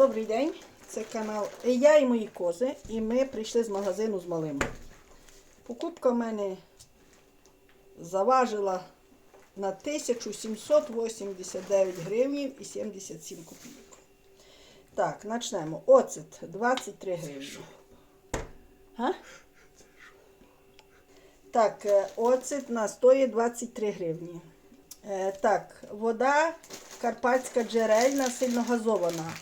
Добрий день, це канал Я і мої кози, і ми прийшли з магазину з малим. Покупка в мене заважила на 1789 гривень і 77 копійок. Так, почнемо. Оцет 23 гривні. Так, е, оцет на стоїть 23 гривні. Е, так, вода карпатська джерельна, сильно газована.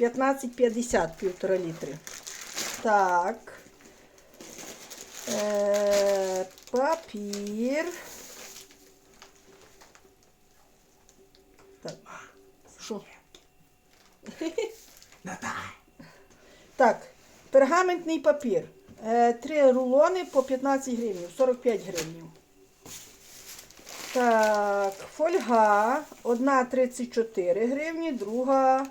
15,50 півтора літри. Так. Е, папір. Так. Що? Так, пергаментний папір. Е, Три рулони по 15 гривень, 45 гривень. Так, фольга. Одна 34 гривні, друга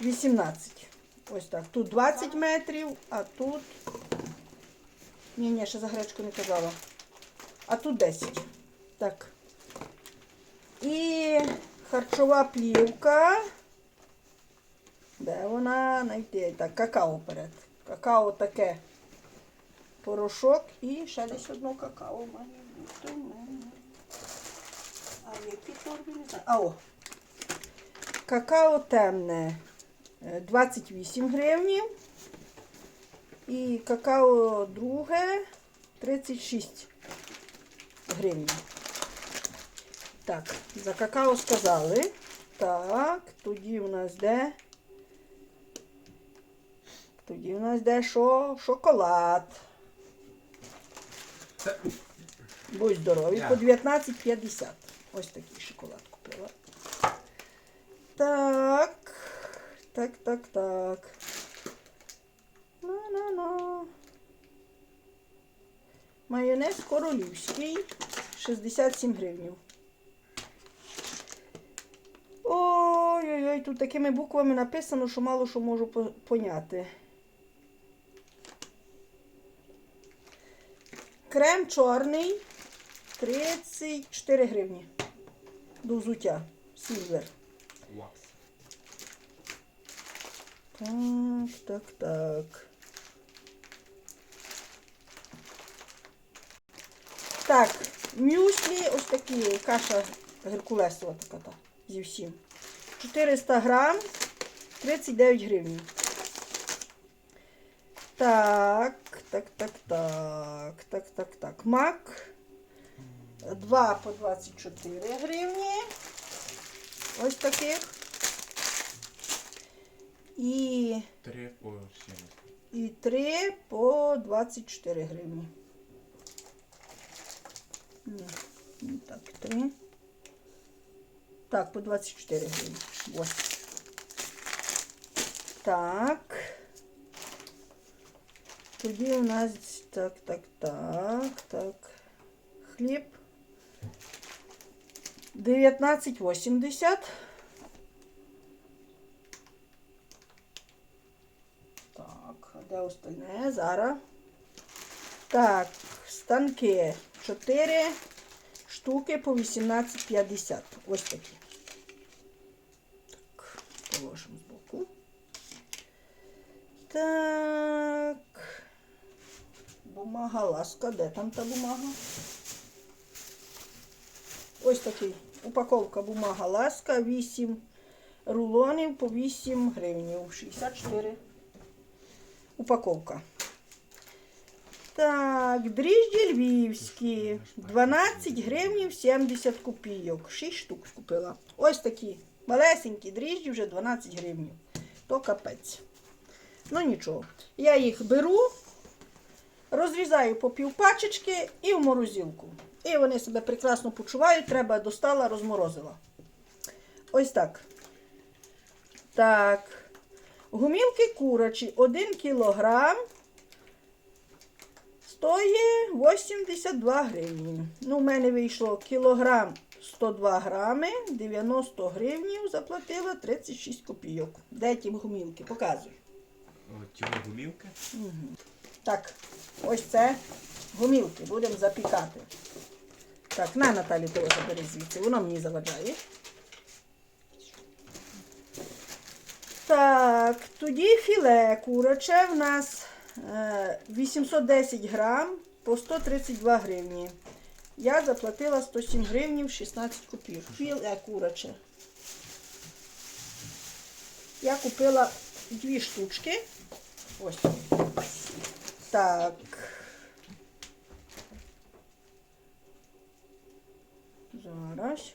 18. Ось так. Тут 20 метрів, а тут. Ні, ні, ще за гречку не казала. А тут 10. Так. І харчова плівка. Де вона знайти? Так, какао перед. Какао таке. Порошок і ще десь одно какао має бути. А в які торбі не знаю. А о. Какао темне 28 гривень. І какао друге 36 гривень. Так, за какао сказали. Так, тоді у нас де? Тоді у нас де що? Шоколад. Будь здорові, по 19,50. Ось такий шоколад купила. Так. Так, так, так. На-на-на. Майонез королівський. 67 гривень. Ой-ой-ой, тут такими буквами написано, що мало що можу по- поняти. Крем чорний 34 гривні. До взуття. Сільвер. Так, так, так. Так, мюслі, ось такі, каша геркулесова така та, зі всім. 400 грам, 39 гривень. Так, так, так, так, так, так, так. Мак. 2 по 24 гривні. Ось таких. І, Три по 70. і 3 по 24 гривні. Ні, так, 3. Так, по 24 гривні. Ось. Так. Тоді у нас так, так, так, так. Хліб. 19,80. Так, а де остальне? Зараз. Так, станки 4 штуки по 18,50. Ось такі. Так, положимо збоку. Так. Бумага ласка. Де там та бумага? Ось такий. Упаковка бумага ласка. 8 рулонів по 8 гривень. 64 упаковка. Так, дріжджі львівські. 12 гривень 70 копійок. 6 штук купила. Ось такі малесенькі дріжджі вже 12 гривень. То капець. Ну нічого. Я їх беру, розрізаю по півпачечки і в морозилку. І вони себе прекрасно почувають. Треба достала, розморозила. Ось так. Так. Гумілки курачі 1 кілограм стоїть 82 гривні. Ну, в мене вийшло кілограм 102 грами, 90 гривнів заплатила 36 копійок. Де ті гумілки? Показуй. Ті гумілки. Так, ось це гумілки. Будемо запікати. Так, на Наталі того забери звідси, воно мені заважає. Так. Тоді філе куроче в нас е, 810 грам по 132 гривні. Я заплатила 107 гривнів 16 копійок. Філе куроче. Я купила дві штучки. Ось. Так. Зараз.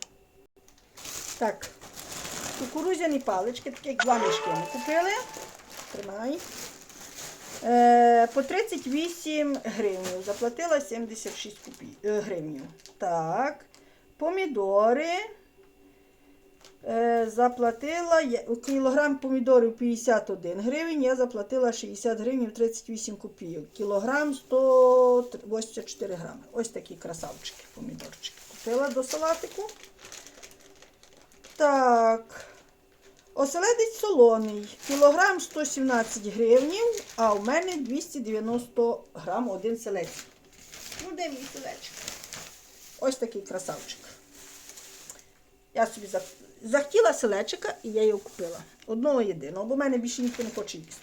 Так. Кукурузяні палички, такі як ми купили. Тримай. Е, по 38 гривень. Заплатила 76 купі... е, гривень. Так. Помідори. Е, заплатила кілограм помідорів 51 гривень, я заплатила 60 гривень 38 копійок. Кілограм 184 грами. Ось такі красавчики, помідорчики. Купила до салатику. Так. Оселедець солоний. Кілограм 117 гривнів, а у мене 290 грам один селець. Ну, де мій селечок? Ось такий красавчик. Я собі захотіла селечика і я його купила. Одного єдиного, бо в мене більше ніхто не хоче їсти.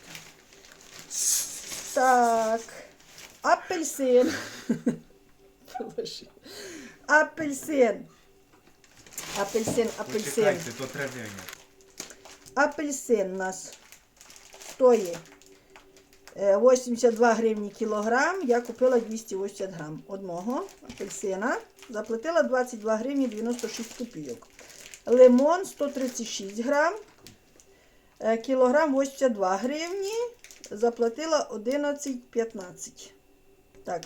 Так. Апельсин. Апельсин. Апельсин, апельсин. Почекайте, то трав'яня. Апельсин у нас стоїть е, 82 гривні кілограм. Я купила 280 грам одного апельсина. Заплатила 22 гривні 96 копійок. Лимон 136 грам. е, Кілограм 82 гривні. Заплатила 11,15. Так.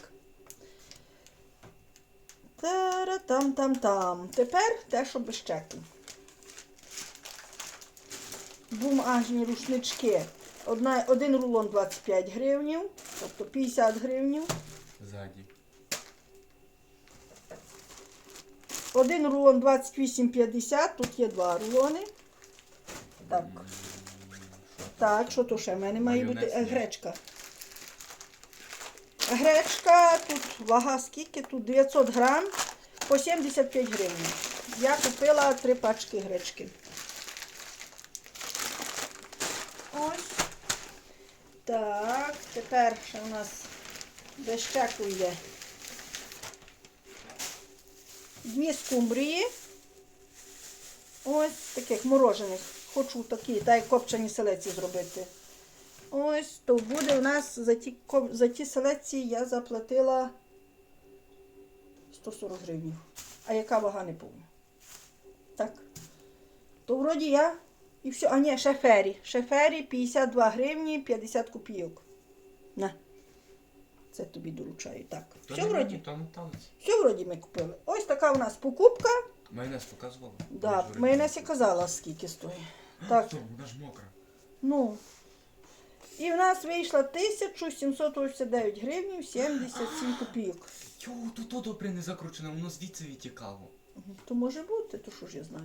Тара-там-там-там. Тепер те, що без чеку бумажні рушнички. Одна, один рулон 25 гривнів, тобто 50 гривнів. Ззаді. Один рулон 28,50, тут є два рулони. Так. Так, що то ще в мене має бути Е, гречка. Гречка, тут вага скільки? Тут 900 грам по 75 гривень. Я купила три пачки гречки. Ось. Так, тепер ще у нас без чеку йде. Дві скумбрії. Ось таких морожених. Хочу такі, та й копчені селеці зробити. Ось, то буде у нас за ті, за ті селеці я заплатила 140 гривень. А яка вага не повна? Так. То вроді я і все. А ні, шефері. Шефері 52 гривні 50 копійок. На. Це тобі доручаю. Так. Все не вроді. мені, не танець. Все вроді ми купили. Ось така у нас покупка. Майонез показувала? Да, майонез я казала, скільки стоїть. Так, Що, вона ж мокра. ну. І в нас вийшло 1789 гривень 77 копійок. Йо, то то добре не закручене, воно звідси відтікало. То може бути, то що ж я знаю.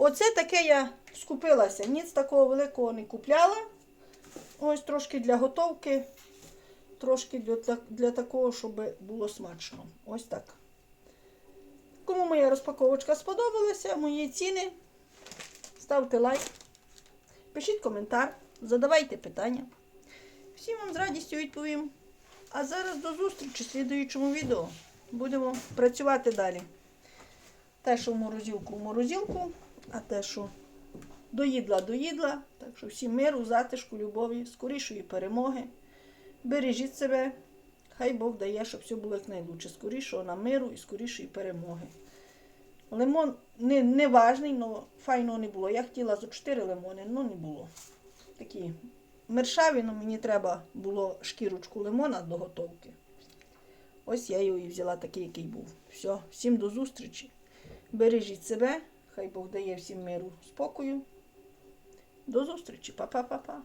Оце таке я скупилася. Ніц такого великого не купляла. Ось трошки для готовки, трошки для, для такого, щоб було смачно. Ось так. Кому моя розпаковочка сподобалася, мої ціни, ставте лайк, пишіть коментар, задавайте питання. Всім вам з радістю відповім. А зараз до зустрічі в слідуючому відео. Будемо працювати далі. Те, що в морозилку, в морозилку, а те, що доїдла, доїдла. Так що всім миру, затишку, любові, скорішої перемоги. Бережіть себе. Хай Бог дає, щоб все було якнайдужче. Скорішого нам миру і скорішої перемоги. Лимон не, не важний, але файного не було. Я хотіла за 4 лимони, але не було. Такі мершаві, але мені треба було шкірочку лимона до готовки. Ось я і взяла такий, який був. Все, всім до зустрічі. Бережіть себе, хай Бог дає всім миру, спокою. До зустрічі, Па-па-па-па.